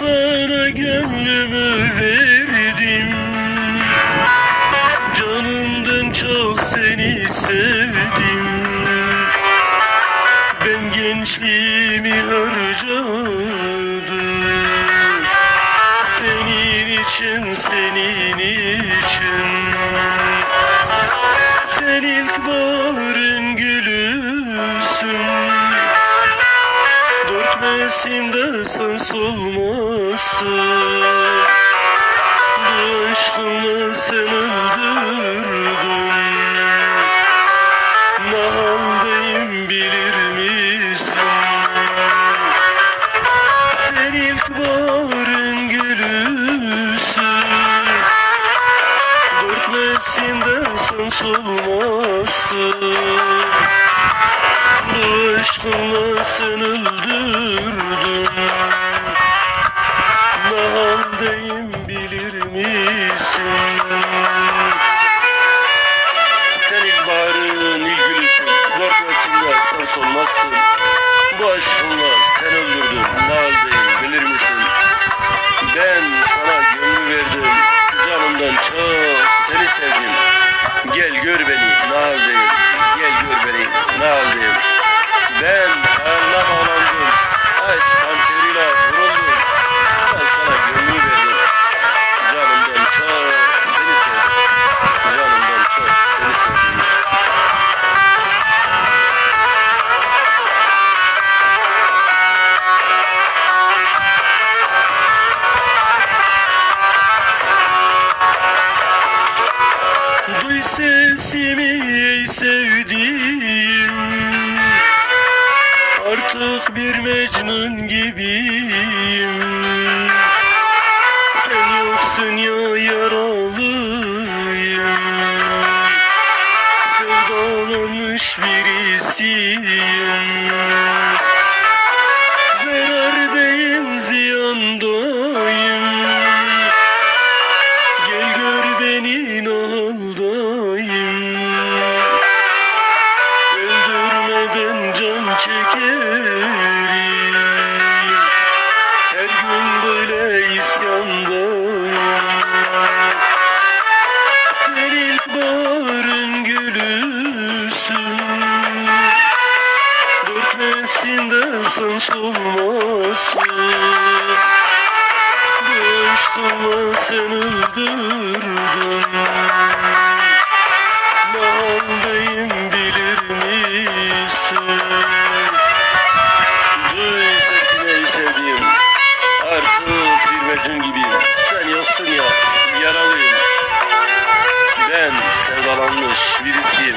sana gönlümü verdim. Canımdan çok seni sevdim. Ben gençliğimi harcadım. Senin için, senin için. Sen ilk baharın gülüsün. Dört mevsimde sen solma bu aşkımla sen öldürdün Ne haldeyim bilir misin? Sen ilk baharın gülüsün Dört mevsimde sen solmazsın Bu aşkımla sen öldürdün Bu aşkınla sesimi ey sevdiğim Artık bir mecnun gibiyim. Sen yoksun ya yaralıyım Solmazsın Bu aşkımla sen öldürdün Ne haldeyim bilir misin? Duy sesini sevdiğim Artık bir mecnun gibiyim. Sen yoksun ya. Yaralıyım. Ben sevdalanmış birisiyim